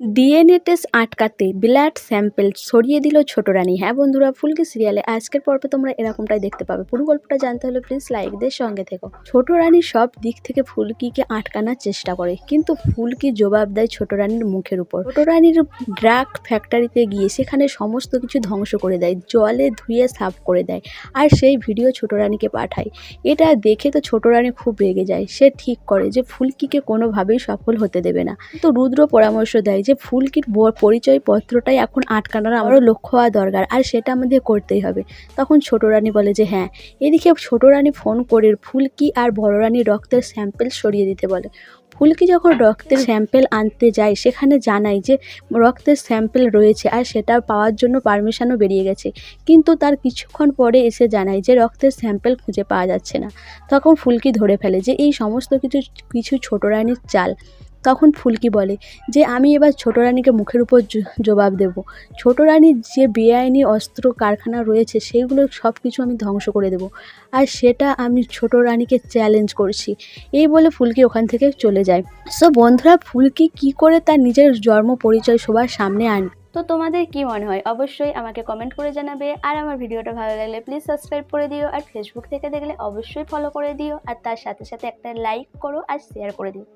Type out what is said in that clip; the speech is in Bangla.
ডিএনএ টেস্ট আটকাতে ব্লাড স্যাম্পেল সরিয়ে দিল ছোট রানী। হ্যাঁ বন্ধুরা, ফুলকি সিরিয়ালে আজকের পর্বে তোমরা এরকমটাই দেখতে পাবে। পুরো গল্পটা জানতে হলে প্লিজ লাইকদের সঙ্গে থেকো। ছোট রানী সব দিক থেকে ফুলকিকে আটকানোর চেষ্টা করে, কিন্তু ফুলকি জবাব দেয় ছোট রানীর মুখের উপর। ছোট রানীর ড্রাগ ফ্যাক্টরিতে গিয়ে সেখানে সমস্ত কিছু ধ্বংস করে দেয়, জলে ধুয়ে সাফ করে দেয়, আর সেই ভিডিও ছোট রানীকে পাঠায়। এটা দেখে তো ছোট রানী খুব রেগে যায়। সে ঠিক করে যে ফুলকিকে কোনোভাবেই সফল হতে দেবে না। তো রুদ্র পরামর্শ দেয় যে ফুলকির পরিচয়পত্রটাই এখন আটকানোর আমারও লক্ষ্য হওয়া দরকার, আর সেটা আমাদের করতেই হবে। তখন ছোট রানী বলে যে হ্যাঁ। এদিকে ছোট রানী ফোন করে ফুলকি আর বড় রানীর রক্তের স্যাম্পেল সরিয়ে দিতে বলে। ফুলকি যখন রক্তের স্যাম্পেল আনতে যায়, সেখানে জানায় যে, রক্তের স্যাম্পেল রয়েছে আর সেটা পাওয়ার জন্য পারমিশনও বেরিয়ে গেছে। কিন্তু তার কিছুক্ষণ পরে এসে জানায় যে, রক্তের স্যাম্পেল খুঁজে পাওয়া যাচ্ছে না। তখন ফুলকি ধরে ফেলে যে, এই সমস্ত কিছু কিছু ছোট রানীর চাল। তখন ফুলকি বলে যে, আমি এবার ছোট রানীকে মুখের উপর জবাব দেব। ছোট রানীর যে বেআইনি অস্ত্র কারখানা রয়েছে সেইগুলো সব কিছু আমি ধ্বংস করে দেব। আর সেটা আমি ছোট রানীকে চ্যালেঞ্জ করছি। এই বলে ফুলকি ওখান থেকে চলে যায়। সো বন্ধুরা, ফুলকি কি করে তার নিজের জন্ম পরিচয় সবার সামনে আনবে তো তোমাদের কি মনে হয়? অবশ্যই আমাকে কমেন্ট করে জানাবে। আর আমার ভিডিওটা ভালো লাগলে প্লিজ সাবস্ক্রাইব করে দিও। আর ফেসবুক থেকে দেখলে অবশ্যই ফলো করে দিও। আর তার সাথে সাথে একটা লাইক করো আর শেয়ার করে দিও।